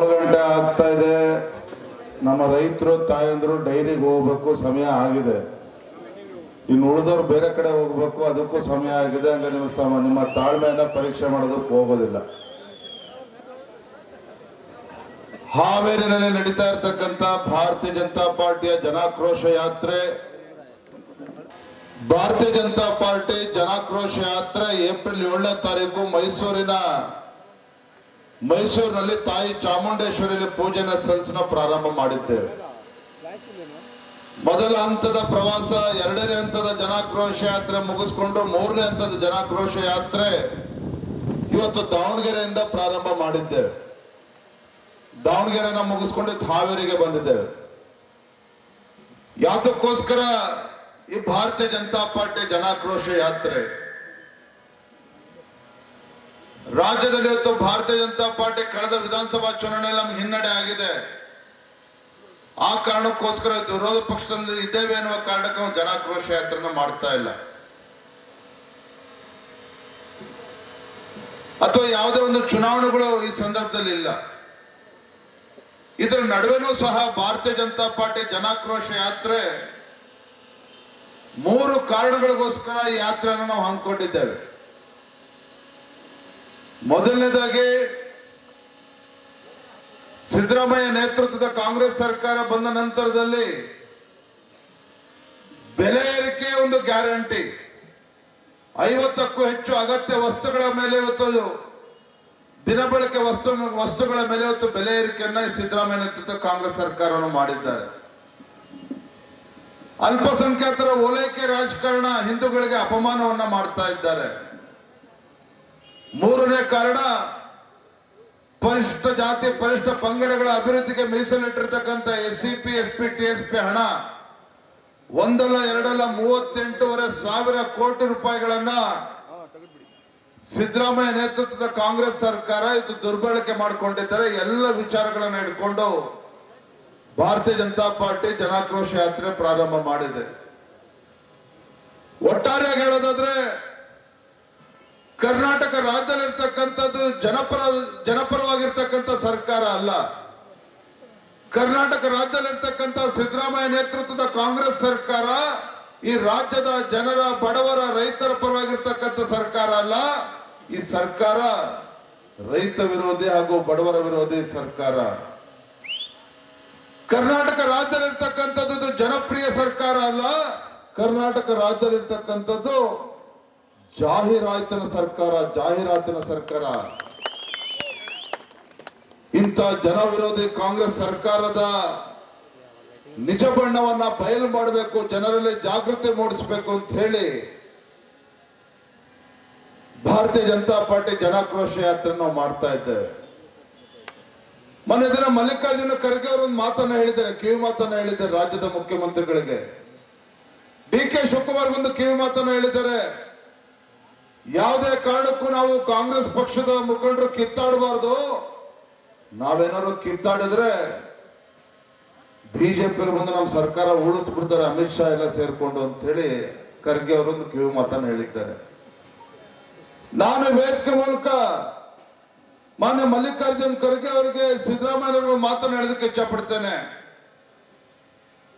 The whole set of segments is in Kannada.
ಗಂಟೆ ಆಗ್ತಾ ಇದೆ. ನಮ್ಮ ರೈತರು, ತಾಯಂದ್ರು ಡೈರಿಗೆ ಹೋಗ್ಬೇಕು, ಸಮಯ ಆಗಿದೆ. ಇನ್ನು ಉಳಿದವ್ರು ಬೇರೆ ಕಡೆ ಹೋಗ್ಬೇಕು, ಅದಕ್ಕೂ ಸಮಯ ಆಗಿದೆ. ಹಂಗ ನಿಮ್ಮ ಸಮ, ನಿಮ್ಮ ತಾಳ್ಮೆಯನ್ನ ಪರೀಕ್ಷೆ ಮಾಡೋದಕ್ಕೆ ಹೋಗೋದಿಲ್ಲ. ಹಾವೇರಿನಲ್ಲಿ ನಡೀತಾ ಇರ್ತಕ್ಕಂಥ ಭಾರತೀಯ ಜನತಾ ಪಾರ್ಟಿಯ ಜನಾಕ್ರೋಶ ಯಾತ್ರೆ. ಭಾರತೀಯ ಜನತಾ ಪಾರ್ಟಿ ಜನಾಕ್ರೋಶ ಯಾತ್ರೆ ಏಪ್ರಿಲ್ ಏಳನೇ ತಾರೀಕು ಮೈಸೂರಿನ ಮೈಸೂರಿನಲ್ಲಿ ತಾಯಿ ಚಾಮುಂಡೇಶ್ವರಿ ಪೂಜೆನ ಸಲ್ಲಿಸನ ಪ್ರಾರಂಭ ಮಾಡಿದ್ದೇವೆ. ಮೊದಲ ಹಂತದ ಪ್ರವಾಸ, ಎರಡನೇ ಹಂತದ ಜನಾಕ್ರೋಶ ಯಾತ್ರೆ ಮುಗಿಸ್ಕೊಂಡು ಮೂರನೇ ಹಂತದ ಜನಾಕ್ರೋಶ ಯಾತ್ರೆ ಇವತ್ತು ದಾವಣಗೆರೆಯಿಂದ ಪ್ರಾರಂಭ ಮಾಡಿದ್ದೇವೆ. ದಾವಣಗೆರೆನ ಮುಗಿಸ್ಕೊಂಡು ಹಾವೇರಿಗೆ ಬಂದಿದ್ದೇವೆ. ಯಾತಕ್ಕೋಸ್ಕರ ಈ ಭಾರತೀಯ ಜನತಾ ಪಾರ್ಟಿ ಜನಾಕ್ರೋಶ ಯಾತ್ರೆ ರಾಜ್ಯದಲ್ಲಿ ಇವತ್ತು ಭಾರತೀಯ ಜನತಾ ಪಾರ್ಟಿ ಕಳೆದ ವಿಧಾನಸಭಾ ಚುನಾವಣೆಯಲ್ಲಿ ನಮ್ಗೆ ಹಿನ್ನಡೆ ಆಗಿದೆ. ಆ ಕಾರಣಕ್ಕೋಸ್ಕರ ವಿರೋಧ ಪಕ್ಷದಲ್ಲಿ ಇದ್ದೇವೆ ಅನ್ನುವ ಕಾರಣಕ್ಕೆ ನಾವು ಜನಾಕ್ರೋಶ ಯಾತ್ರೆನ ಮಾಡ್ತಾ ಇಲ್ಲ. ಅಥವಾ ಯಾವುದೇ ಒಂದು ಚುನಾವಣೆಗಳು ಈ ಸಂದರ್ಭದಲ್ಲಿ ಇಲ್ಲ. ಇದರ ನಡುವೆನೂ ಸಹ ಭಾರತೀಯ ಜನತಾ ಪಾರ್ಟಿ ಜನಾಕ್ರೋಶ ಯಾತ್ರೆ ಮೂರು ಕಾರಣಗಳಿಗೋಸ್ಕರ ಈ ಯಾತ್ರೆಯನ್ನು ನಾವು ಹಮ್ಮಿಕೊಂಡಿದ್ದೇವೆ. ಮೊದಲನೇದಾಗಿ ಸಿದ್ದರಾಮಯ್ಯ ನೇತೃತ್ವದ ಕಾಂಗ್ರೆಸ್ ಸರ್ಕಾರ ಬಂದ ನಂತರದಲ್ಲಿ ಬೆಲೆ ಏರಿಕೆ ಒಂದು ಗ್ಯಾರಂಟಿ. ಐವತ್ತಕ್ಕೂ ಹೆಚ್ಚು ಅಗತ್ಯ ವಸ್ತುಗಳ ಮೇಲೆ ಇವತ್ತು ದಿನಬಳಕೆ ವಸ್ತು, ವಸ್ತುಗಳ ಮೇಲೆ ಇವತ್ತು ಬೆಲೆ ಏರಿಕೆಯನ್ನ ಸಿದ್ದರಾಮಯ್ಯ ನೇತೃತ್ವದ ಕಾಂಗ್ರೆಸ್ ಸರ್ಕಾರವನ್ನು ಮಾಡಿದ್ದಾರೆ. ಅಲ್ಪಸಂಖ್ಯಾತರ ಓಲೈಕೆ ರಾಜಕಾರಣ ಹಿಂದೂಗಳಿಗೆ ಅಪಮಾನವನ್ನ ಮಾಡ್ತಾ ಇದ್ದಾರೆ. ಮೂರನೇ ಕಾರಣ ಪರಿಶಿಷ್ಟ ಜಾತಿ ಪರಿಶಿಷ್ಟ ಪಂಗಡಗಳ ಅಭಿವೃದ್ಧಿಗೆ ಮೀಸಲಿಟ್ಟಿರ್ತಕ್ಕಂಥ S C P S P T S P ಹಣ, ಒಂದಲ್ಲ, ಎರಡಲ್ಲ, ಮೂವತ್ತೆಂಟೂವರೆ ಸಾವಿರ ಕೋಟಿ ರೂಪಾಯಿಗಳನ್ನ ಸಿದ್ದರಾಮಯ್ಯ ನೇತೃತ್ವದ ಕಾಂಗ್ರೆಸ್ ಸರ್ಕಾರ ಇದು ದುರ್ಬಳಕೆ ಮಾಡಿಕೊಂಡಿದ್ದಾರೆ. ಎಲ್ಲ ವಿಚಾರಗಳನ್ನ ಇಟ್ಕೊಂಡು ಭಾರತೀಯ ಜನತಾ ಪಾರ್ಟಿ ಜನಾಕ್ರೋಶ ಯಾತ್ರೆ ಪ್ರಾರಂಭ ಮಾಡಿದೆ. ಒಟ್ಟಾರೆಯಾಗಿ ಹೇಳೋದಾದ್ರೆ ಕರ್ನಾಟಕ ರಾಜ್ಯದಲ್ಲಿರ್ತಕ್ಕಂಥದ್ದು ಜನಪರ, ಜನಪರವಾಗಿರ್ತಕ್ಕಂಥ ಸರ್ಕಾರ ಅಲ್ಲ. ಕರ್ನಾಟಕ ರಾಜ್ಯದಲ್ಲಿರ್ತಕ್ಕಂಥ ಸಿದ್ದರಾಮಯ್ಯ ನೇತೃತ್ವದ ಕಾಂಗ್ರೆಸ್ ಸರ್ಕಾರ ಈ ರಾಜ್ಯದ ಜನರ, ಬಡವರ, ರೈತರ ಪರವಾಗಿರ್ತಕ್ಕಂಥ ಸರ್ಕಾರ ಅಲ್ಲ. ಈ ಸರ್ಕಾರ ರೈತ ವಿರೋಧಿ ಹಾಗೂ ಬಡವರ ವಿರೋಧಿ ಸರ್ಕಾರ. ಕರ್ನಾಟಕ ರಾಜ್ಯದಲ್ಲಿರ್ತಕ್ಕಂಥದ್ದು ಜನಪ್ರಿಯ ಸರ್ಕಾರ ಅಲ್ಲ. ಕರ್ನಾಟಕ ರಾಜ್ಯದಲ್ಲಿರ್ತಕ್ಕಂಥದ್ದು ಜಾಹೀರಾತಿನ ಸರ್ಕಾರ ಜಾಹೀರಾತಿನ ಸರ್ಕಾರ. ಇಂಥ ಜನವಿರೋಧಿ ಕಾಂಗ್ರೆಸ್ ಸರ್ಕಾರದ ನಿಜ ಬಣ್ಣವನ್ನ ಬಯಲು ಮಾಡಬೇಕು, ಜನರಲ್ಲಿ ಜಾಗೃತಿ ಮೂಡಿಸಬೇಕು ಅಂತ ಹೇಳಿ ಭಾರತೀಯ ಜನತಾ ಪಾರ್ಟಿ ಜನಾಕ್ರೋಶ ಯಾತ್ರೆ ನಾವು ಮಾಡ್ತಾ ಇದ್ದೇವೆ. ಮೊನ್ನೆ ದಿನ ಮಲ್ಲಿಕಾರ್ಜುನ ಖರ್ಗೆ ಅವರು ಒಂದು ಮಾತನ್ನ ಹೇಳಿದ್ದಾರೆ, ಕಿವಿ ಮಾತನ್ನ ಹೇಳಿದ್ದಾರೆ ರಾಜ್ಯದ ಮುಖ್ಯಮಂತ್ರಿಗಳಿಗೆ. ಡಿ ಕೆ ಶಿವಕುಮಾರ್ ಒಂದು ಕಿವಿ ಮಾತನ್ನ ಹೇಳಿದ್ದಾರೆ. ಯಾವುದೇ ಕಾರಣಕ್ಕೂ ನಾವು ಕಾಂಗ್ರೆಸ್ ಪಕ್ಷದ ಮುಖಂಡರು ಕಿತ್ತಾಡಬಾರ್ದು. ನಾವೇನಾದ್ರು ಕಿತ್ತಾಡಿದ್ರೆ ಬಿಜೆಪಿ ಬಂದು ನಮ್ಮ ಸರ್ಕಾರ ಉಳಿಸ್ಬಿಡ್ತಾರೆ ಅಮಿತ್ ಶಾ ಎಲ್ಲ ಸೇರ್ಕೊಂಡು ಅಂತ ಹೇಳಿ ಖರ್ಗೆ ಅವರೊಂದು ಕಿವಿ ಮಾತನ್ನ ಹೇಳಿದ್ದಾರೆ. ನಾನು ವೇದಿಕೆ ಮೂಲಕ ಮಾನ್ಯ ಮಲ್ಲಿಕಾರ್ಜುನ್ ಖರ್ಗೆ ಅವರಿಗೆ ಸಿದ್ದರಾಮಯ್ಯ ಮಾತನ್ನು ಮಾತನ್ನ ಹೇಳೋದಕ್ಕೆ ಇಚ್ಛಪಡ್ತೇನೆ.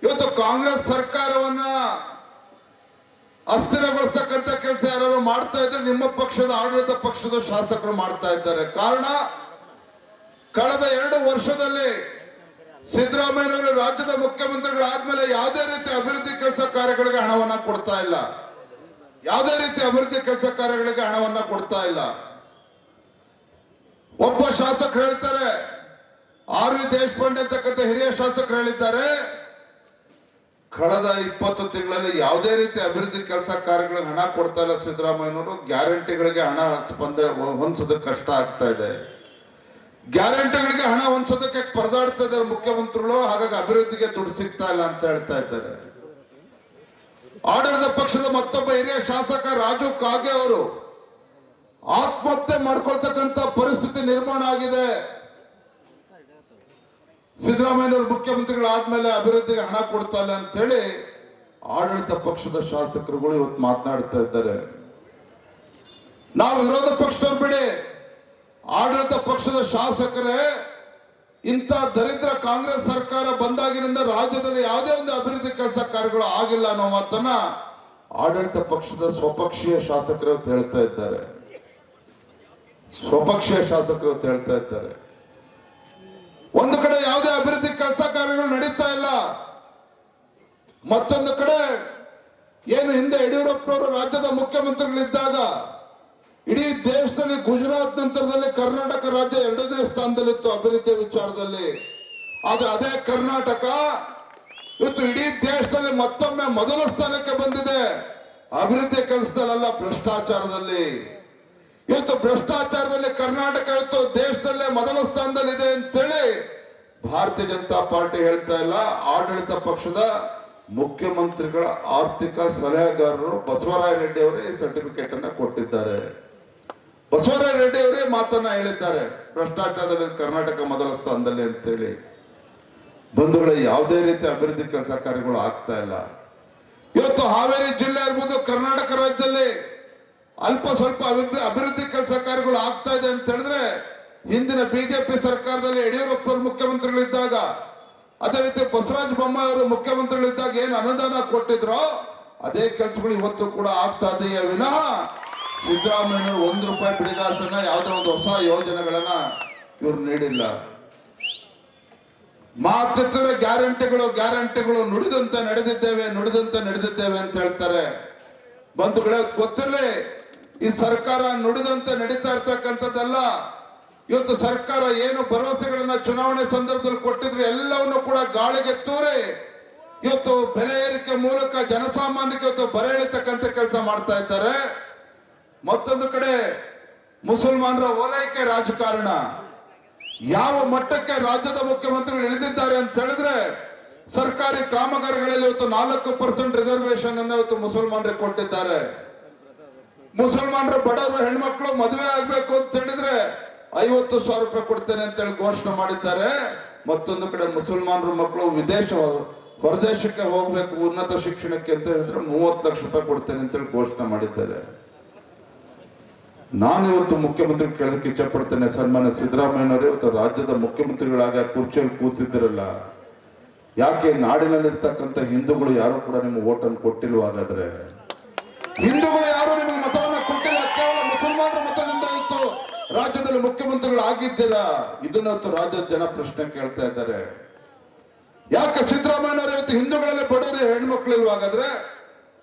ಇವತ್ತು ಕಾಂಗ್ರೆಸ್ ಸರ್ಕಾರವನ್ನ ಅಸ್ಥಿರಗೊಳಿಸ್ತಕ್ಕಂಥ ಕೆಲಸ ಯಾರು ಮಾಡ್ತಾ ಇದ್ರೆ ನಿಮ್ಮ ಪಕ್ಷದ ಆಡಳಿತ ಪಕ್ಷದ ಶಾಸಕರು ಮಾಡ್ತಾ ಇದ್ದಾರೆ. ಕಾರಣ, ಕಳೆದ ಎರಡು ವರ್ಷದಲ್ಲಿ ಸಿದ್ದರಾಮಯ್ಯನವರು ರಾಜ್ಯದ ಮುಖ್ಯಮಂತ್ರಿಗಳಾದ್ಮೇಲೆ ಯಾವುದೇ ರೀತಿ ಅಭಿವೃದ್ಧಿ ಕೆಲಸ ಕಾರ್ಯಗಳಿಗೆ ಹಣವನ್ನ ಕೊಡ್ತಾ ಇಲ್ಲ. ಯಾವುದೇ ರೀತಿ ಅಭಿವೃದ್ಧಿ ಕೆಲಸ ಕಾರ್ಯಗಳಿಗೆ ಹಣವನ್ನ ಕೊಡ್ತಾ ಇಲ್ಲ. ಒಬ್ಬ ಶಾಸಕರು ಹೇಳ್ತಾರೆ, ಆರ್ ವಿ ದೇಶಪಾಂಡೆ ಅಂತಕ್ಕಂಥ ಹಿರಿಯ ಶಾಸಕರು ಹೇಳಿದ್ದಾರೆ ಕಳೆದ ಇಪ್ಪತ್ತು ತಿಂಗಳಲ್ಲಿ ಯಾವುದೇ ರೀತಿ ಅಭಿವೃದ್ಧಿ ಕೆಲಸ ಕಾರ್ಯಗಳಿಗೆ ಹಣ ಕೊಡ್ತಾ ಇಲ್ಲ ಸಿದ್ದರಾಮಯ್ಯನವರು ಗ್ಯಾರಂಟಿಗಳಿಗೆ ಹಣ ಸ್ಪಂದ ಹೊಂದಿಸೋದಕ್ಕೆ ಕಷ್ಟ ಆಗ್ತಾ ಇದೆ. ಗ್ಯಾರಂಟಿಗಳಿಗೆ ಹಣ ಹೊಂದಿಸೋದಕ್ಕೆ ಪರದಾಡ್ತಾ ಇದ್ದಾರೆ ಮುಖ್ಯಮಂತ್ರಿಗಳು, ಹಾಗಾಗಿ ಅಭಿವೃದ್ಧಿಗೆ ದುಡ್ಡು ಸಿಗ್ತಾ ಇಲ್ಲ ಅಂತ ಹೇಳ್ತಾ ಇದ್ದಾರೆ. ಆಡಳಿತ ಪಕ್ಷದ ಮತ್ತೊಬ್ಬ ಹಿರಿಯ ಶಾಸಕ ರಾಜು ಕಾಗೆ ಅವರು ಆತ್ಮಹತ್ಯೆ ಮಾಡ್ಕೊಳ್ತಕ್ಕಂತ ಪರಿಸ್ಥಿತಿ ನಿರ್ಮಾಣ ಆಗಿದೆ. ಸಿದ್ದರಾಮಯ್ಯನವರು ಮುಖ್ಯಮಂತ್ರಿಗಳಾದ್ಮೇಲೆ ಅಭಿವೃದ್ಧಿಗೆ ಹಣ ಕೊಡ್ತಾ ಅಂತ ಹೇಳಿ ಆಡಳಿತ ಪಕ್ಷದ ಶಾಸಕರುಗಳು ಇವತ್ತು ಮಾತನಾಡ್ತಾ ಇದ್ದಾರೆ. ನಾವು ವಿರೋಧ ಪಕ್ಷದವ್ರು ಬಿಡಿ. ಆಡಳಿತ ಪಕ್ಷದ ಶಾಸಕರೇ, ಇಂಥ ದರಿದ್ರ ಕಾಂಗ್ರೆಸ್ ಸರ್ಕಾರ ಬಂದಾಗಿನಿಂದ ರಾಜ್ಯದಲ್ಲಿ ಯಾವುದೇ ಒಂದು ಅಭಿವೃದ್ಧಿ ಕೆಲಸ ಕಾರ್ಯಗಳು ಆಗಿಲ್ಲ ಅನ್ನೋ ಮಾತನ್ನ ಆಡಳಿತ ಪಕ್ಷದ ಸ್ವಪಕ್ಷೀಯ ಶಾಸಕರು ಹೇಳ್ತಾ ಇದ್ದಾರೆ. ಸ್ವಪಕ್ಷೀಯ ಶಾಸಕರು ಹೇಳ್ತಾ ಇದ್ದಾರೆ. ಒಂದು ಕಡೆ ಯಾವುದೇ ಅಭಿವೃದ್ಧಿ ಕೆಲಸ ಕಾರ್ಯಗಳು ನಡೀತಾ ಇಲ್ಲ. ಮತ್ತೊಂದು ಕಡೆ ಏನು ಹಿಂದೆ ಯಡಿಯೂರಪ್ಪನವರು ರಾಜ್ಯದ ಮುಖ್ಯಮಂತ್ರಿಗಳಿದ್ದಾಗ ಇಡೀ ದೇಶದಲ್ಲಿ ಗುಜರಾತ್ ನಂತರದಲ್ಲಿ ಕರ್ನಾಟಕ ರಾಜ್ಯ ಎರಡನೇ ಸ್ಥಾನದಲ್ಲಿತ್ತು ಅಭಿವೃದ್ಧಿ ವಿಚಾರದಲ್ಲಿ. ಆದ್ರೆ ಅದೇ ಕರ್ನಾಟಕ ಇವತ್ತು ಇಡೀ ದೇಶದಲ್ಲಿ ಮತ್ತೊಮ್ಮೆ ಮೊದಲ ಸ್ಥಾನಕ್ಕೆ ಬಂದಿದೆ. ಅಭಿವೃದ್ಧಿ ಕೆಲಸದಲ್ಲ ಭ್ರಷ್ಟಾಚಾರದಲ್ಲಿ. ಇವತ್ತು ಭ್ರಷ್ಟಾಚಾರದಲ್ಲಿ ಕರ್ನಾಟಕ ಇವತ್ತು ದೇಶದಲ್ಲೇ ಮೊದಲ ಸ್ಥಾನದಲ್ಲಿದೆ ಅಂತೇಳಿ ಭಾರತೀಯ ಜನತಾ ಪಾರ್ಟಿ ಹೇಳ್ತಾ ಇಲ್ಲ. ಆಡಳಿತ ಪಕ್ಷದ ಮುಖ್ಯಮಂತ್ರಿಗಳ ಆರ್ಥಿಕ ಸಲಹೆಗಾರರು ಬಸವರಾಯ ರೆಡ್ಡಿ ಅವರೇ ಈ ಸರ್ಟಿಫಿಕೇಟ್ ಅನ್ನ ಕೊಟ್ಟಿದ್ದಾರೆ. ಬಸವರಾಯ ರೆಡ್ಡಿ ಅವರೇ ಮಾತನ್ನ ಹೇಳಿದ್ದಾರೆ. ಭ್ರಷ್ಟಾಚಾರದಲ್ಲಿ ಕರ್ನಾಟಕ ಮೊದಲ ಸ್ಥಾನದಲ್ಲಿ ಅಂತೇಳಿ. ಬಂಧುಗಳ, ಯಾವುದೇ ರೀತಿ ಅಭಿವೃದ್ಧಿ ಕೆಲಸ ಕಾರ್ಯಗಳು ಆಗ್ತಾ ಇಲ್ಲ. ಇವತ್ತು ಹಾವೇರಿ ಜಿಲ್ಲೆ ಇರ್ಬೋದು ಕರ್ನಾಟಕ ರಾಜ್ಯದಲ್ಲಿ ಅಲ್ಪ ಸ್ವಲ್ಪ ಅಭಿವೃದ್ಧಿ ಅಭಿವೃದ್ಧಿ ಕೆಲಸ ಕಾರ್ಯಗಳು ಆಗ್ತಾ ಇದೆ ಅಂತ ಹೇಳಿದ್ರೆ, ಹಿಂದಿನ ಬಿಜೆಪಿ ಸರ್ಕಾರದಲ್ಲಿ ಯಡಿಯೂರಪ್ಪರು ಮುಖ್ಯಮಂತ್ರಿಗಳಿದ್ದಾಗ, ಅದೇ ರೀತಿ ಬಸವರಾಜ ಬೊಮ್ಮಾಯಿ ಅವರು ಮುಖ್ಯಮಂತ್ರಿಗಳಿದ್ದಾಗ ಏನು ಅನುದಾನ ಕೊಟ್ಟಿದ್ರೋ, ಅದೇ ಕೆಲಸಗಳು ಇವತ್ತು ಕೂಡ ಆಗ್ತಾ ಇದೆಯೇ ವಿನಃ ಸಿದ್ದರಾಮಯ್ಯ ಒಂದು ರೂಪಾಯಿ ಬಿಡಿಗಾಸನ್ನ ಯಾವುದೋ ಒಂದು ಹೊಸ ಯೋಜನೆಗಳನ್ನ ಇವರು ನೀಡಿಲ್ಲ. ಮಾತಿದ್ರೆ ಗ್ಯಾರಂಟಿಗಳು ಗ್ಯಾರಂಟಿಗಳು ನುಡಿದಂತೆ ನಡೆದಿದ್ದೇವೆ ನುಡಿದಂತೆ ನಡೆದಿದ್ದೇವೆ ಅಂತ ಹೇಳ್ತಾರೆ. ಬಂಧುಗಳೇ, ಗೊತ್ತಿರಲಿ ಈ ಸರ್ಕಾರ ನುಡಿದಂತೆ ನಡೀತಾ ಇರ್ತಕ್ಕಂಥದ್ದಲ್ಲ. ಇವತ್ತು ಸರ್ಕಾರ ಏನು ಭರವಸೆಗಳನ್ನ ಚುನಾವಣೆ ಸಂದರ್ಭದಲ್ಲಿ ಕೊಟ್ಟಿದ್ರೆ ಎಲ್ಲವನ್ನು ಕೂಡ ಗಾಳಿಗೆ ತೂರಿ, ಇವತ್ತು ಬೆಲೆ ಏರಿಕೆ ಮೂಲಕ ಜನಸಾಮಾನ್ಯಕ್ಕೆ ಇವತ್ತು ಬರ ಎಳಿತಕ್ಕಂಥ ಕೆಲಸ ಮಾಡ್ತಾ ಇದ್ದಾರೆ. ಮತ್ತೊಂದು ಕಡೆ ಮುಸಲ್ಮಾನರ ಓಲೈಕೆ ರಾಜಕಾರಣ. ಯಾವ ಮಟ್ಟಕ್ಕೆ ರಾಜ್ಯದ ಮುಖ್ಯಮಂತ್ರಿಗಳು ಇಳಿದಿದ್ದಾರೆ ಅಂತ ಹೇಳಿದ್ರೆ, ಸರ್ಕಾರಿ ಕಾಮಗಾರಿಗಳಲ್ಲಿ ಇವತ್ತು ನಾಲ್ಕು ಪರ್ಸೆಂಟ್ ರಿಸರ್ವೇಶನ್ ಅನ್ನು ಇವತ್ತು ಮುಸಲ್ಮಾನರಿಗೆ ಕೊಟ್ಟಿದ್ದಾರೆ. ಮುಸಲ್ಮಾನರು ಬಡವರು ಹೆಣ್ಮಕ್ಳು ಮದುವೆ ಆಗ್ಬೇಕು ಅಂತ ಹೇಳಿದ್ರೆ ಐವತ್ತು ಸಾವಿರ ರೂಪಾಯಿ ಕೊಡ್ತೇನೆ ಅಂತ ಹೇಳಿ ಘೋಷಣೆ ಮಾಡಿದ್ದಾರೆ. ಮತ್ತೊಂದು ಕಡೆ ಮುಸಲ್ಮಾನರು ಮಕ್ಕಳು ವಿದೇಶ ಹೊರದೇಶಕ್ಕೆ ಹೋಗ್ಬೇಕು ಉನ್ನತ ಶಿಕ್ಷಣಕ್ಕೆ ಅಂತ ಹೇಳಿದ್ರೆ ಮೂವತ್ತು ಲಕ್ಷ ರೂಪಾಯಿ ಕೊಡ್ತೇನೆ ಅಂತ ಹೇಳಿ ಘೋಷಣೆ ಮಾಡಿದ್ದಾರೆ. ನಾನು ಇವತ್ತು ಮುಖ್ಯಮಂತ್ರಿ ಕೇಳೋದಕ್ಕೆ ಇಚ್ಛಪಡ್ತೇನೆ ಸನ್ಮಾನ್ಯ ಸಿದ್ದರಾಮಯ್ಯನವರು, ಇವತ್ತು ರಾಜ್ಯದ ಮುಖ್ಯಮಂತ್ರಿಗಳಾಗ ಕುರ್ಚಿಯಲ್ಲಿ ಕೂತಿದ್ದಿರಲ್ಲ ಯಾಕೆ ನಾಡಿನಲ್ಲಿರ್ತಕ್ಕಂಥ ಹಿಂದೂಗಳು ಯಾರು ಕೂಡ ನಿಮ್ಗೆ ಓಟನ್ನು ಕೊಟ್ಟಿಲ್ವ ಹಾಗಾದ್ರೆ ಹಿಂದೂಗಳು ರಾಜ್ಯದಲ್ಲಿ ಮುಖ್ಯಮಂತ್ರಿಗಳು ಆಗಿದ್ದೀರಾ ಇದನ್ನ ಇವತ್ತು ರಾಜ್ಯದ ಜನ ಪ್ರಶ್ನೆ ಕೇಳ್ತಾ ಇದ್ದಾರೆ. ಯಾಕೆ ಸಿದ್ದರಾಮಯ್ಯನವರು ಇವತ್ತು ಹಿಂದೂಗಳಲ್ಲಿ ಬಡವರಿ ಹೆಣ್ಮಕ್ಳಿಲ್ವ ಹಾಗಾದ್ರೆ?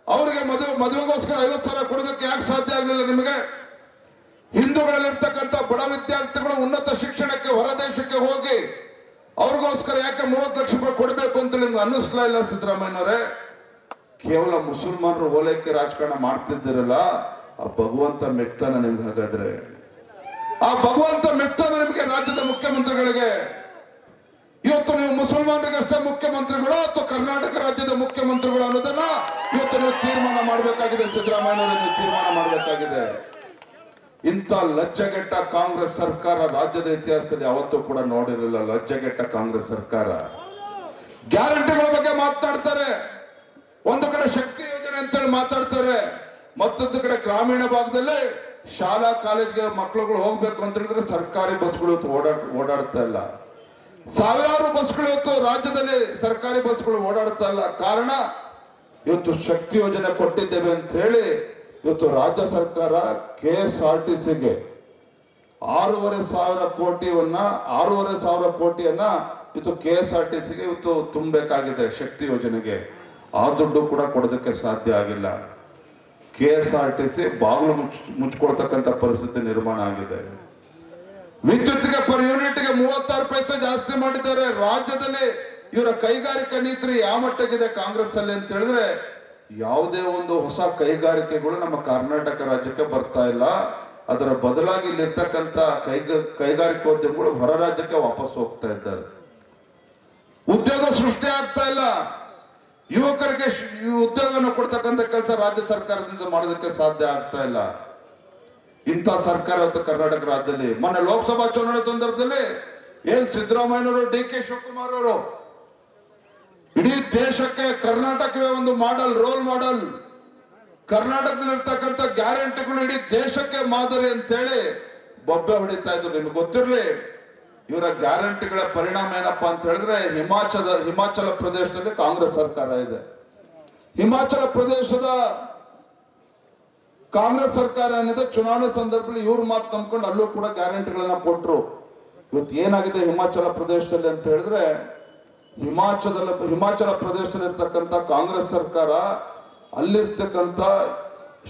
ಅವರಿಗೆ ಮದುವೆ, ಮದುವೆಗೋಸ್ಕರ ಐವತ್ತು ಸಾವಿರ ಕೊಡೋದಕ್ಕೆ ಯಾಕೆ ಸಾಧ್ಯ ಆಗಲಿಲ್ಲ ನಿಮಗೆ? ಹಿಂದೂಗಳಲ್ಲಿರ್ತಕ್ಕಂಥ ಬಡ ವಿದ್ಯಾರ್ಥಿಗಳು ಉನ್ನತ ಶಿಕ್ಷಣಕ್ಕೆ ಹೊರದೇಶಕ್ಕೆ ಹೋಗಿ ಅವ್ರಿಗೋಸ್ಕರ ಯಾಕೆ ಮೂವತ್ತು ಲಕ್ಷ ರೂಪಾಯಿ ಕೊಡಬೇಕು ಅಂತ ನಿಮ್ಗೆ ಅನ್ನಿಸ್ಲಾ ಇಲ್ಲ ಸಿದ್ದರಾಮಯ್ಯನವರೇ? ಕೇವಲ ಮುಸಲ್ಮಾನರು ಓಲೈಕೆ ರಾಜಕಾರಣ ಮಾಡ್ತಿದ್ದಿರಲ್ಲ, ಆ ಭಗವಂತ ಮೆಕ್ತಾನ ನಿಮ್ಗೆ ಹಾಗಾದ್ರೆ. ಆ ಭಗವಂತ ಮೆತ್ತಾನೆ ನಿಮಗೆ ರಾಜ್ಯದ ಮುಖ್ಯಮಂತ್ರಿಗಳಿಗೆ. ಇವತ್ತು ನೀವು ಮುಸಲ್ಮಾನರಿಗಷ್ಟೇ ಮುಖ್ಯಮಂತ್ರಿಗಳು ಅಥವಾ ಕರ್ನಾಟಕ ರಾಜ್ಯದ ಮುಖ್ಯಮಂತ್ರಿಗಳು ಅನ್ನೋದನ್ನ ಇವತ್ತು ನೀವು ತೀರ್ಮಾನ ಮಾಡಬೇಕಾಗಿದೆ ಸಿದ್ದರಾಮಯ್ಯನವರು, ನೀವು ತೀರ್ಮಾನ ಮಾಡಬೇಕಾಗಿದೆ. ಇಂಥ ಲಜ್ಜೆಗೆಟ್ಟ ಕಾಂಗ್ರೆಸ್ ಸರ್ಕಾರ ರಾಜ್ಯದ ಇತಿಹಾಸದಲ್ಲಿ ಯಾವತ್ತೂ ಕೂಡ ನೋಡಿರಲಿಲ್ಲ. ಲಜ್ಜೆಗೆಟ್ಟ ಕಾಂಗ್ರೆಸ್ ಸರ್ಕಾರ. ಗ್ಯಾರಂಟಿಗಳ ಬಗ್ಗೆ ಮಾತಾಡ್ತಾರೆ. ಒಂದು ಕಡೆ ಶಕ್ತಿ ಯೋಜನೆ ಅಂತೇಳಿ ಮಾತಾಡ್ತಾರೆ. ಮತ್ತೊಂದು ಕಡೆ ಗ್ರಾಮೀಣ ಭಾಗದಲ್ಲಿ ಶಾಲಾ ಕಾಲೇಜ್ಗೆ ಮಕ್ಕಳುಗಳು ಹೋಗ್ಬೇಕು ಅಂತ ಹೇಳಿದ್ರೆ ಸರ್ಕಾರಿ ಬಸ್ಗಳು ಓಡಾಡ್ ಓಡಾಡ್ತಾ ಇಲ್ಲ. ಸಾವಿರಾರು ಬಸ್ಗಳು ಇವತ್ತು ರಾಜ್ಯದಲ್ಲಿ ಸರ್ಕಾರಿ ಬಸ್ಗಳು ಓಡಾಡ್ತಾ ಇಲ್ಲ. ಕಾರಣ ಇವತ್ತು ಶಕ್ತಿ ಯೋಜನೆ ಕೊಟ್ಟಿದ್ದೇವೆ ಅಂತ ಹೇಳಿ ಇವತ್ತು ರಾಜ್ಯ ಸರ್ಕಾರ ಕೆ ಎಸ್ ಆರ್ ಟಿ ಸಿಗೆ ಆರೂವರೆ ಸಾವಿರ ಕೋಟಿಯನ್ನ, ಆರೂವರೆ ಸಾವಿರ ಕೋಟಿಯನ್ನ ಇವತ್ತು ಕೆ ಎಸ್ ಆರ್ ಟಿ ಸಿಗೆ ಇವತ್ತು ತುಂಬಬೇಕಾಗಿದೆ ಶಕ್ತಿ ಯೋಜನೆಗೆ. ಆ ದುಡ್ಡು ಕೂಡ ಕೊಡೋದಕ್ಕೆ ಸಾಧ್ಯ ಆಗಿಲ್ಲ. K S R T C ಬಾಗಿಲು ಮುಚ್ ಮುಚ್ಕೊಳ್ತಕ್ಕಂಥ ಪರಿಸ್ಥಿತಿ ನಿರ್ಮಾಣ ಆಗಿದೆ. ವಿದ್ಯುತ್ಗೆ ಪರ್ ಯೂನಿಟ್ಗೆ ಮೂವತ್ತಾರು ಪೈಸೆ ಜಾಸ್ತಿ ಮಾಡಿದ್ದಾರೆ. ರಾಜ್ಯದಲ್ಲಿ ಇವರ ಕೈಗಾರಿಕಾ ನೀತಿ ಯಾವ ಮಟ್ಟಕ್ಕಿದೆ ಕಾಂಗ್ರೆಸ್ ಅಲ್ಲಿ ಅಂತ ಹೇಳಿದ್ರೆ, ಯಾವುದೇ ಒಂದು ಹೊಸ ಕೈಗಾರಿಕೆಗಳು ನಮ್ಮ ಕರ್ನಾಟಕ ರಾಜ್ಯಕ್ಕೆ ಬರ್ತಾ ಇಲ್ಲ. ಅದರ ಬದಲಾಗಿ ಇಲ್ಲಿರ್ತಕ್ಕಂಥ ಕೈಗ, ಕೈಗಾರಿಕೋದ್ಯಮಗಳು ಹೊರ ರಾಜ್ಯಕ್ಕೆ ವಾಪಸ್ ಹೋಗ್ತಾ ಇದ್ದಾರೆ. ಉದ್ಯೋಗ ಸೃಷ್ಟಿ ಆಗ್ತಾ ಇಲ್ಲ. ಯುವಕರಿಗೆ ಉದ್ಯೋಗವನ್ನು ಕೊಡ್ತಕ್ಕಂಥ ಕೆಲಸ ರಾಜ್ಯ ಸರ್ಕಾರದಿಂದ ಮಾಡೋದಕ್ಕೆ ಸಾಧ್ಯ ಆಗ್ತಾ ಇಲ್ಲ. ಇಂಥ ಸರ್ಕಾರ ಇವತ್ತು ಕರ್ನಾಟಕ ರಾಜ್ಯದಲ್ಲಿ. ಮೊನ್ನೆ ಲೋಕಸಭಾ ಚುನಾವಣೆ ಸಂದರ್ಭದಲ್ಲಿ ಏನ್ ಸಿದ್ದರಾಮಯ್ಯನವರು, ಡಿ ಕೆ ಶಿವಕುಮಾರ್ ಅವರು, ಇಡೀ ದೇಶಕ್ಕೆ ಕರ್ನಾಟಕವೇ ಒಂದು ಮಾಡೆಲ್, ರೋಲ್ ಮಾಡೆಲ್. ಕರ್ನಾಟಕದಲ್ಲಿರ್ತಕ್ಕಂಥ ಗ್ಯಾರಂಟಿಗಳು ಇಡೀ ದೇಶಕ್ಕೆ ಮಾದರಿ ಅಂತೇಳಿ ಬೊಬ್ಬೆ ಹೊಡಿತಾ ಇದ್ರು. ನಿಮ್ಗೆ ಗೊತ್ತಿರ್ಲಿ ಇವರ ಗ್ಯಾರಂಟಿಗಳ ಪರಿಣಾಮ ಏನಪ್ಪಾ ಅಂತ ಹೇಳಿದ್ರೆ ಹಿಮಾಚಲ ಹಿಮಾಚಲ ಪ್ರದೇಶದಲ್ಲಿ ಕಾಂಗ್ರೆಸ್ ಸರ್ಕಾರ ಇದೆ. ಹಿಮಾಚಲ ಪ್ರದೇಶದ ಕಾಂಗ್ರೆಸ್ ಸರ್ಕಾರ ಏನಿದೆ, ಚುನಾವಣೆ ಸಂದರ್ಭದಲ್ಲಿ ಇವ್ರ ಮಾತು ನಂಬ್ಕೊಂಡು ಅಲ್ಲೂ ಕೂಡ ಗ್ಯಾರಂಟಿಗಳನ್ನ ಕೊಟ್ರು. ಇವತ್ತು ಏನಾಗಿದೆ ಹಿಮಾಚಲ ಪ್ರದೇಶದಲ್ಲಿ ಅಂತ ಹೇಳಿದ್ರೆ, ಹಿಮಾಚಲ ಹಿಮಾಚಲ ಪ್ರದೇಶದಲ್ಲಿ ಇರ್ತಕ್ಕಂಥ ಕಾಂಗ್ರೆಸ್ ಸರ್ಕಾರ, ಅಲ್ಲಿರ್ತಕ್ಕಂಥ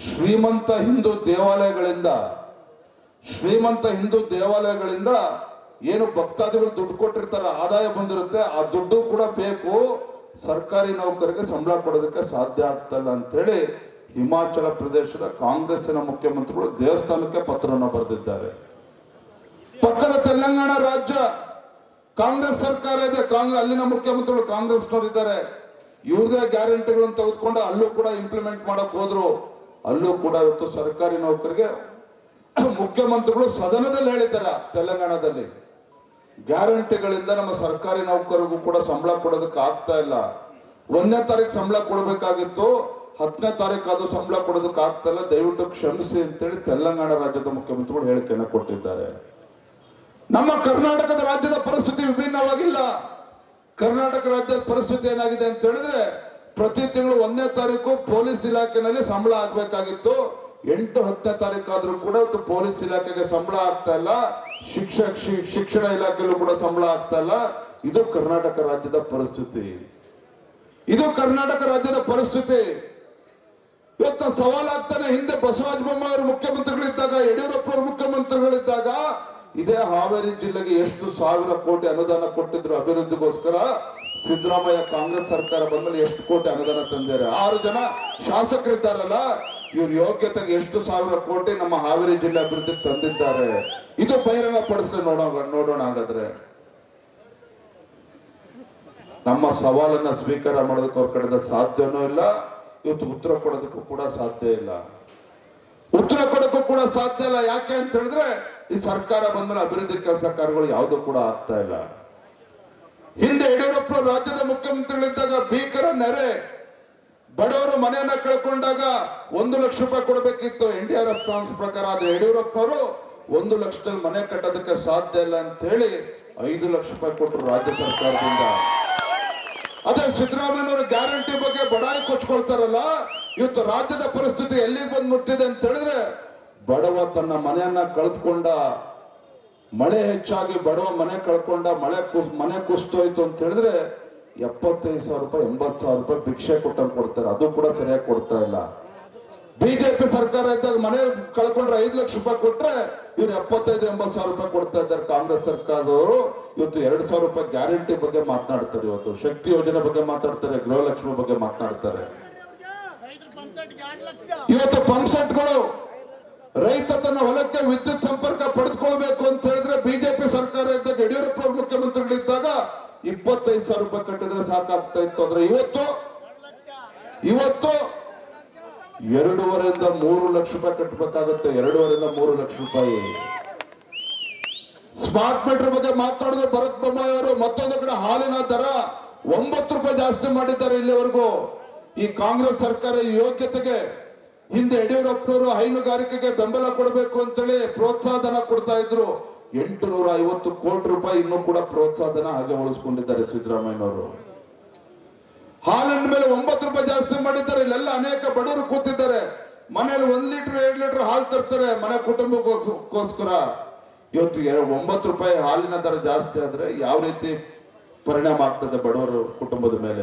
ಶ್ರೀಮಂತ ಹಿಂದೂ ದೇವಾಲಯಗಳಿಂದ, ಶ್ರೀಮಂತ ಹಿಂದೂ ದೇವಾಲಯಗಳಿಂದ ಏನು ಭಕ್ತಾದಿಗಳು ದುಡ್ಡು ಕೊಟ್ಟಿರ್ತಾರೆ ಆದಾಯ ಬಂದಿರುತ್ತೆ, ಆ ದುಡ್ಡು ಕೂಡ ಬೇಕು. ಸರ್ಕಾರಿ ನೌಕರಿಗೆ ಸಂಬಳ ಕೊಡೋದಕ್ಕೆ ಸಾಧ್ಯ ಆಗ್ತಲ್ಲ ಅಂತೇಳಿ ಹಿಮಾಚಲ ಪ್ರದೇಶದ ಕಾಂಗ್ರೆಸ್ಸಿನ ಮುಖ್ಯಮಂತ್ರಿಗಳು ದೇವಸ್ಥಾನಕ್ಕೆ ಪತ್ರವನ್ನು ಬರೆದಿದ್ದಾರೆ. ಪಕ್ಕದ ತೆಲಂಗಾಣ ರಾಜ್ಯ, ಕಾಂಗ್ರೆಸ್ ಸರ್ಕಾರ ಇದೆ. ಕಾಂಗ್ರೆಸ್, ಅಲ್ಲಿನ ಮುಖ್ಯಮಂತ್ರಿಗಳು ಕಾಂಗ್ರೆಸ್ನವ್ರು ಇದ್ದಾರೆ ಇವ್ರದೇ ಗ್ಯಾರಂಟಿಗಳನ್ನು ತೆಗೆದುಕೊಂಡು ಅಲ್ಲೂ ಕೂಡ ಇಂಪ್ಲಿಮೆಂಟ್ ಮಾಡಕ್ ಹೋದ್ರು. ಅಲ್ಲೂ ಕೂಡ ಇವತ್ತು ಸರ್ಕಾರಿ ನೌಕರಿಗೆ ಮುಖ್ಯಮಂತ್ರಿಗಳು ಸದನದಲ್ಲಿ ಹೇಳಿದ್ದಾರೆ, ತೆಲಂಗಾಣದಲ್ಲಿ. ಗ್ಯಾರಂಟಿಗಳಿಂದ ನಮ್ಮ ಸರ್ಕಾರಿ ನೌಕರಿಗೂ ಕೂಡ ಸಂಬಳ ಕೊಡೋದಕ್ಕೆ ಆಗ್ತಾ ಇಲ್ಲ. ಒಂದನೇ ತಾರೀಕು ಸಂಬಳ ಕೊಡಬೇಕಾಗಿತ್ತು, ಹತ್ತನೇ ತಾರೀಕು ಅದು ಸಂಬಳ ಕೊಡೋದಕ್ಕೆ ಆಗ್ತಾ ಇಲ್ಲ. ದಯವಿಟ್ಟು ಕ್ಷಮಿಸಿ ಅಂತೇಳಿ ತೆಲಂಗಾಣ ರಾಜ್ಯದ ಮುಖ್ಯಮಂತ್ರಿಗಳು ಹೇಳಿಕೆಯನ್ನು ಕೊಟ್ಟಿದ್ದಾರೆ. ನಮ್ಮ ಕರ್ನಾಟಕದ ರಾಜ್ಯದ ಪರಿಸ್ಥಿತಿ ವಿಭಿನ್ನವಾಗಿಲ್ಲ. ಕರ್ನಾಟಕ ರಾಜ್ಯದ ಪರಿಸ್ಥಿತಿ ಏನಾಗಿದೆ ಅಂತ ಹೇಳಿದ್ರೆ, ಪ್ರತಿ ತಿಂಗಳು ಒಂದನೇ ತಾರೀಕು ಪೊಲೀಸ್ ಇಲಾಖೆನಲ್ಲಿ ಸಂಬಳ ಆಗ್ಬೇಕಾಗಿತ್ತು. ಎಂಟು ಹತ್ತನೇ ತಾರೀಖಾದರೂ ಕೂಡ ಪೊಲೀಸ್ ಇಲಾಖೆಗೆ ಸಂಬಳ ಆಗ್ತಾ ಇಲ್ಲ. ಶಿಕ್ಷಕ ಶಿಕ್ಷಣ ಇಲಾಖೆಯಲ್ಲೂ ಕೂಡ ಸಂಬಳ ಆಗ್ತಾ ಇದು ಕರ್ನಾಟಕ ರಾಜ್ಯದ ಪರಿಸ್ಥಿತಿ. ಇದು ಕರ್ನಾಟಕ ರಾಜ್ಯದ ಪರಿಸ್ಥಿತಿ. ಇವತ್ತು ಸವಾಲಾಗ್ತಾನೆ ಹಿಂದೆ ಬಸವರಾಜ ಬೊಮ್ಮಾಯಿ ಅವರು ಮುಖ್ಯಮಂತ್ರಿಗಳಿದ್ದಾಗ, ಯಡಿಯೂರಪ್ಪ ಮುಖ್ಯಮಂತ್ರಿಗಳಿದ್ದಾಗ, ಇದೇ ಹಾವೇರಿ ಜಿಲ್ಲೆಗೆ ಎಷ್ಟು ಸಾವಿರ ಕೋಟಿ ಅನುದಾನ ಕೊಟ್ಟಿದ್ರು ಅಭಿವೃದ್ಧಿಗೋಸ್ಕರ, ಸಿದ್ದರಾಮಯ್ಯ ಕಾಂಗ್ರೆಸ್ ಸರ್ಕಾರ ಬಂದ್ಮೇಲೆ ಎಷ್ಟು ಕೋಟಿ ಅನುದಾನ ತಂದಿದ್ದಾರೆ. ಆರು ಜನ ಶಾಸಕರಿದ್ದಾರಲ್ಲ ಇವ್ರ ಯೋಗ್ಯತೆಗೆ ಎಷ್ಟು ಸಾವಿರ ಕೋಟಿ ನಮ್ಮ ಹಾವೇರಿ ಜಿಲ್ಲೆ ಅಭಿವೃದ್ಧಿ ತಂದಿದ್ದಾರೆ. ಇದು ಬಹಿರಂಗ ಪಡಿಸ್ಲಿ ನೋಡೋಣ ನೋಡೋಣ ಹಾಗಾದ್ರೆ. ನಮ್ಮ ಸವಾಲನ್ನ ಸ್ವೀಕಾರ ಮಾಡೋದಕ್ಕೆ ಅವ್ರ ಕಡೆಯಿಂದ ಸಾಧ್ಯನೂ ಇಲ್ಲ, ಇವತ್ತು ಉತ್ತರ ಕೊಡೋದಕ್ಕೂ ಕೂಡ ಸಾಧ್ಯ ಇಲ್ಲ. ಉತ್ತರ ಕೊಡೋಕ್ಕೂ ಕೂಡ ಸಾಧ್ಯ ಇಲ್ಲ, ಯಾಕೆ ಅಂತ ಹೇಳಿದ್ರೆ, ಈ ಸರ್ಕಾರ ಬಂದ್ಮೇಲೆ ಅಭಿವೃದ್ಧಿ ಕೆಲಸ ಕಾರ್ಯಗಳು ಯಾವುದು ಕೂಡ ಆಗ್ತಾ ಇಲ್ಲ. ಹಿಂದೆ ಯಡಿಯೂರಪ್ಪ ರಾಜ್ಯದ ಮುಖ್ಯಮಂತ್ರಿಗಳಿದ್ದಾಗ ಭೀಕರ ನೆರೆ. ಬಡವರು ಮನೆಯನ್ನ ಕಳ್ಕೊಂಡಾಗ ಒಂದು ಲಕ್ಷ ರೂಪಾಯಿ ಕೊಡಬೇಕಿತ್ತು. ಎನ್ ಡಿ ಆರ್ ಪ್ರಕಾರ ಆದ್ರೆ ಯಡಿಯೂರಪ್ಪನವರು ಒಂದು ಲಕ್ಷದಲ್ಲಿ ಮನೆ ಕಟ್ಟೋದಕ್ಕೆ ಸಾಧ್ಯ ಇಲ್ಲ ಅಂತ ಹೇಳಿ ಐದು ಲಕ್ಷ ರೂಪಾಯಿ ಕೊಟ್ಟರು ರಾಜ್ಯ ಸರ್ಕಾರದಿಂದ. ಅದೇ ಸಿದ್ದರಾಮಯ್ಯನವರ ಗ್ಯಾರಂಟಿ ಬಗ್ಗೆ ಬಡಾಯಿ ಕೊಚ್ಕೊಳ್ತಾರಲ್ಲ, ಇವತ್ತು ರಾಜ್ಯದ ಪರಿಸ್ಥಿತಿ ಎಲ್ಲಿಗೆ ಬಂದು ಮುಟ್ಟಿದೆ ಅಂತ ಹೇಳಿದ್ರೆ ಬಡವ ತನ್ನ ಮನೆಯನ್ನ ಕಳೆದುಕೊಂಡ, ಮಳೆ ಹೆಚ್ಚಾಗಿ ಬಡವ ಮನೆ ಕಳ್ಕೊಂಡ, ಮಳೆ ಕುಸ್, ಮನೆ ಕುಸ್ತೋಯ್ತು ಅಂತ ಹೇಳಿದ್ರೆ ಎಪ್ಪತ್ತೈದು ಸಾವಿರ ರೂಪಾಯಿ ಎಂಬತ್ತು ಸಾವಿರ ರೂಪಾಯಿ ಭಿಕ್ಷೆ ಕೊಟ್ಟಂಗೆ ಕೊಡ್ತಾರೆ. ಅದು ಕೂಡ ಸರಿಯಾಗಿ ಕೊಡ್ತಾ ಇಲ್ಲ. ಬಿಜೆಪಿ ಸರ್ಕಾರ ಇದ್ದಾಗ ಮನೆ ಕಳ್ಕೊಂಡ್ರೆ ಐದು ಲಕ್ಷ ರೂಪಾಯಿ ಕೊಟ್ರೆ ಇವ್ರು ಎಪ್ಪತ್ತೈದು ಎಂಬತ್ತು ಸಾವಿರ ರೂಪಾಯಿ ಕೊಡ್ತಾ ಇದ್ದಾರೆ ಕಾಂಗ್ರೆಸ್ ಸರ್ಕಾರದವರು. ಇವತ್ತು ಎರಡು ಸಾವಿರ ರೂಪಾಯಿ ಗ್ಯಾರಂಟಿ ಬಗ್ಗೆ ಮಾತನಾಡ್ತಾರೆ ಇವತ್ತು. ಶಕ್ತಿ ಯೋಜನೆ ಬಗ್ಗೆ ಮಾತಾಡ್ತಾರೆ ಗೃಹಲಕ್ಷ್ಮಿ ಬಗ್ಗೆ ಮಾತನಾಡ್ತಾರೆ. ಇವತ್ತು ಪಂಪ್ ಸೆಟ್ಗಳು ರೈತ ತನ್ನ ಹೊಲಕ್ಕೆ ವಿದ್ಯುತ್ ಸಾಕಾಗ್ತಾ ಇತ್ತು ಅಂದ್ರೆ ಇವತ್ತು ಇವತ್ತು ಎರಡೂವರೆಯಿಂದ ಮೂರು ಲಕ್ಷ ರೂಪಾಯಿ ಕಟ್ಟಬೇಕಾಗುತ್ತೆ ಎರಡೂವರೆಯಿಂದ ಮೂರು ಲಕ್ಷ ರೂಪಾಯಿ. ಸ್ಮಾರ್ಟ್ ಮೀಟರ್ ಬಗ್ಗೆ ಮಾತಾಡಿದ್ರೆ ಭರತ್ ಬೊಮ್ಮಾಯಿ ಅವರು ಮತ್ತೊಂದು ಕಡೆ ಹಾಲಿನ ದರ ಒಂಬತ್ತು ರೂಪಾಯಿ ಜಾಸ್ತಿ ಮಾಡಿದ್ದಾರೆ ಇಲ್ಲಿವರೆಗೂ. ಈ ಕಾಂಗ್ರೆಸ್ ಸರ್ಕಾರ ಯೋಗ್ಯತೆಗೆ ಹಿಂದೆ ಯಡಿಯೂರಪ್ಪನವರು ಹೈನುಗಾರಿಕೆಗೆ ಬೆಂಬಲ ಕೊಡಬೇಕು ಅಂತೇಳಿ ಪ್ರೋತ್ಸಾಹ ಧನ ಕೊಡ್ತಾ ಇದ್ರು. ಎಂಟು ನೂರ ಐವತ್ತು ಕೋಟಿ ರೂಪಾಯಿ ಇನ್ನೂ ಕೂಡ ಪ್ರೋತ್ಸಾಹ ಧನ ಹಾಗೆ ಉಳಿಸ್ಕೊಂಡಿದ್ದಾರೆ ಸಿದ್ದರಾಮಯ್ಯನವರು. ಹಾಲಿನ ಮೇಲೆ ಒಂಬತ್ತು ರೂಪಾಯಿ ಜಾಸ್ತಿ ಮಾಡಿದ್ದಾರೆ. ಇಲ್ಲೆಲ್ಲ ಅನೇಕ ಬಡವರು ಕೂತಿದ್ದಾರೆ. ಮನೇಲಿ ಒಂದ್ ಲೀಟರ್, ಎರಡು ಲೀಟರ್ ಹಾಲು ತರ್ತಾರೆ ಮನೆ ಕುಟುಂಬಕ್ಕೋಸ್ಕರ. ಇವತ್ತು ಒಂಬತ್ತು ರೂಪಾಯಿ ಹಾಲಿನ ದರ ಜಾಸ್ತಿ ಆದ್ರೆ ಯಾವ ರೀತಿ ಪರಿಣಾಮ ಆಗ್ತದೆ ಬಡವರು ಕುಟುಂಬದ ಮೇಲೆ?